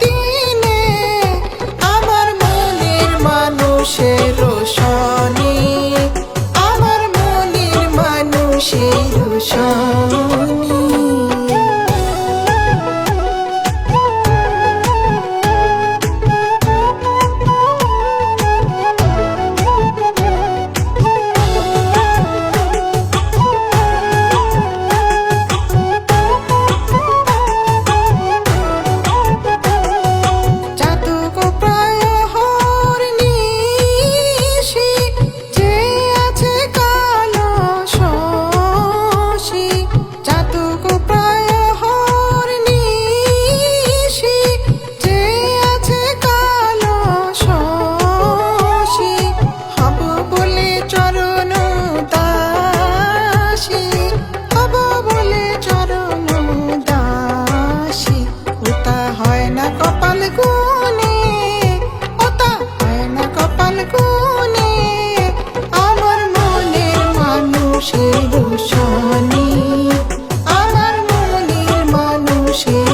দিনে আমার মনের মানুষের রোশনী আমার মনের মানুষের রোশনী। খুশি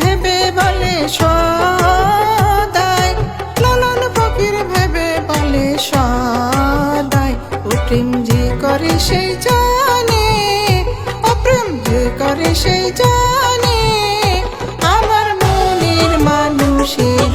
ভেবে বলে সদাই। লালন ফকির ভেবে বলে সদাই। ও প্রেম যে করে সেই জানে, ও প্রেম যে করে সেই জানে। আমার মনের মানুষের